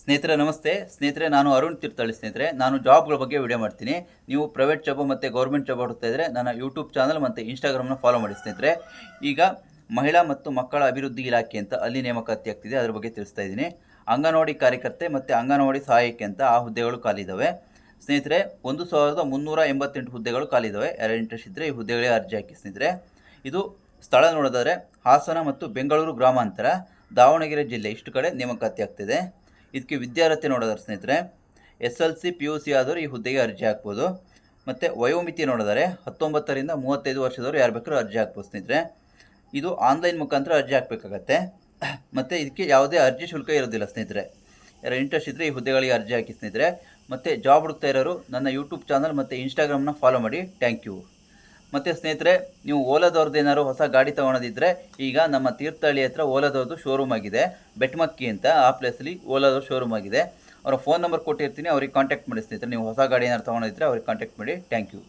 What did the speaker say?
ಸ್ನೇಹಿತರೆ, ನಮಸ್ತೆ. ಸ್ನೇಹಿತರೆ, ನಾನು ಅರುಣ್ ತೀರ್ಥಹಳ್ಳಿ ಸ್ನೇಹಿತರೆ. ನಾನು ಜಾಬ್ಗಳ ಬಗ್ಗೆ ವಿಡಿಯೋ ಮಾಡ್ತೀನಿ. ನೀವು ಪ್ರೈವೇಟ್ ಜಾಬ್ ಮತ್ತು ಗೌರ್ಮೆಂಟ್ ಜಾಬ್ ಹುಡುಕ್ತಾ ಇದ್ದರೆ ನನ್ನ ಯೂಟ್ಯೂಬ್ ಚಾನಲ್ ಮತ್ತು ಇನ್ಸ್ಟಾಗ್ರಾಮ್ನ ಫಾಲೋ ಮಾಡಿ ಸ್ನೇಹಿತರೆ. ಈಗ ಮಹಿಳಾ ಮತ್ತು ಮಕ್ಕಳ ಅಭಿವೃದ್ಧಿ ಇಲಾಖೆ ಅಂತ ಅಲ್ಲಿ ನೇಮಕಾತಿ ಆಗ್ತಿದೆ. ಅದ್ರ ಬಗ್ಗೆ ತಿಳಿಸ್ತಾ ಇದ್ದೀನಿ. ಅಂಗನವಾಡಿ ಕಾರ್ಯಕರ್ತೆ ಮತ್ತು ಅಂಗನವಾಡಿ ಸಹಾಯಕಿ ಅಂತ ಆ ಹುದ್ದೆಗಳು ಖಾಲಿದ್ದಾವೆ ಸ್ನೇಹಿತರೆ, ಒಂದು ಸಾವಿರದ ಮುನ್ನೂರ ಎಂಬತ್ತೆಂಟು ಹುದ್ದೆಗಳು ಖಾಲಿದ್ದಾವೆ ಯಾರು ಇಂಟ್ರೆಸ್ಟ್ ಇದ್ದರೆ ಈ ಹುದ್ದೆಗಳೇ ಅರ್ಜಿ ಹಾಕಿ ಸ್ನೇಹಿತರೆ. ಇದು ಸ್ಥಳ ನೋಡೋದಾದರೆ ಹಾಸನ ಮತ್ತು ಬೆಂಗಳೂರು ಗ್ರಾಮಾಂತರ ದಾವಣಗೆರೆ ಜಿಲ್ಲೆ. ಇಷ್ಟು ಕಡೆ ನೇಮಕಾತಿ ಆಗ್ತಿದೆ. ಇದಕ್ಕೆ ವಿದ್ಯಾರ್ಥಿ ನೋಡೋದಾರೆ ಸ್ನೇಹಿತರೆ, S L C, P U C ಆದವರು ಈ ಹುದ್ದೆಗೆ ಅರ್ಜಿ ಹಾಕ್ಬೋದು. ಮತ್ತು ವಯೋಮಿತಿ ನೋಡಿದರೆ ಹತ್ತೊಂಬತ್ತರಿಂದ ಮೂವತ್ತೈದು ವರ್ಷದವರು ಯಾರು ಬೇಕಾದ್ರೂ ಅರ್ಜಿ ಹಾಕ್ಬೋದು ಸ್ನೇಹಿತರೆ. ಇದು ಆನ್ಲೈನ್ ಮುಖಾಂತರ ಅರ್ಜಿ ಹಾಕಬೇಕಾಗತ್ತೆ. ಮತ್ತು ಇದಕ್ಕೆ ಯಾವುದೇ ಅರ್ಜಿ ಶುಲ್ಕ ಇರೋದಿಲ್ಲ ಸ್ನೇಹಿತರೆ. ಯಾರು ಇಂಟ್ರೆಸ್ಟ್ ಇದ್ದರೆ ಈ ಹುದ್ದೆಗಳಿಗೆ ಅರ್ಜಿ ಹಾಕಿ ಸ್ನೇಹಿತರೆ. ಮತ್ತು ಜಾಬ್ ಹುಡುಕ್ತಾ ಇರೋರು ನನ್ನ ಯೂಟ್ಯೂಬ್ ಚಾನಲ್ ಮತ್ತು ಇನ್ಸ್ಟಾಗ್ರಾಮ್ನ ಫಾಲೋ ಮಾಡಿ. ಥ್ಯಾಂಕ್ ಯು ಮತ್ತು ಸ್ನೇಹಿತರೆ, ನೀವು ಓಲಾದವ್ರದ್ದು ಏನಾದ್ರು ಹೊಸ ಗಾಡಿ ತೊಗೊಳೋದಿದ್ದರೆ ಈಗ ನಮ್ಮ ತೀರ್ಥಹಳ್ಳಿ ಹತ್ರ ಓಲಾದವ್ರದ್ದು ಶೋರೂಮ್ ಆಗಿದೆ. ಬೆಟ್ಮಕ್ಕಿ ಅಂತ ಆ ಪ್ಲೇಸಲ್ಲಿ ಓಲಾದವ್ರ ಶೋರೂಮ್ ಆಗಿದೆ. ಅವರ ಫೋನ್ ನಂಬರ್ ಕೊಟ್ಟಿರ್ತೀನಿ, ಅವ್ರಿಗೆ ಕಾಂಟ್ಯಾಕ್ಟ್ ಮಾಡಿ ಸ್ನೇಹಿತರೆ. ನೀವು ಹೊಸ ಗಾಡಿ ಏನಾದ್ರು ತೊಗೊಂಡಿದ್ರೆ ಅವ್ರಿಗೆ ಕಾಂಟ್ಯಾಕ್ಟ್ ಮಾಡಿ. Thank you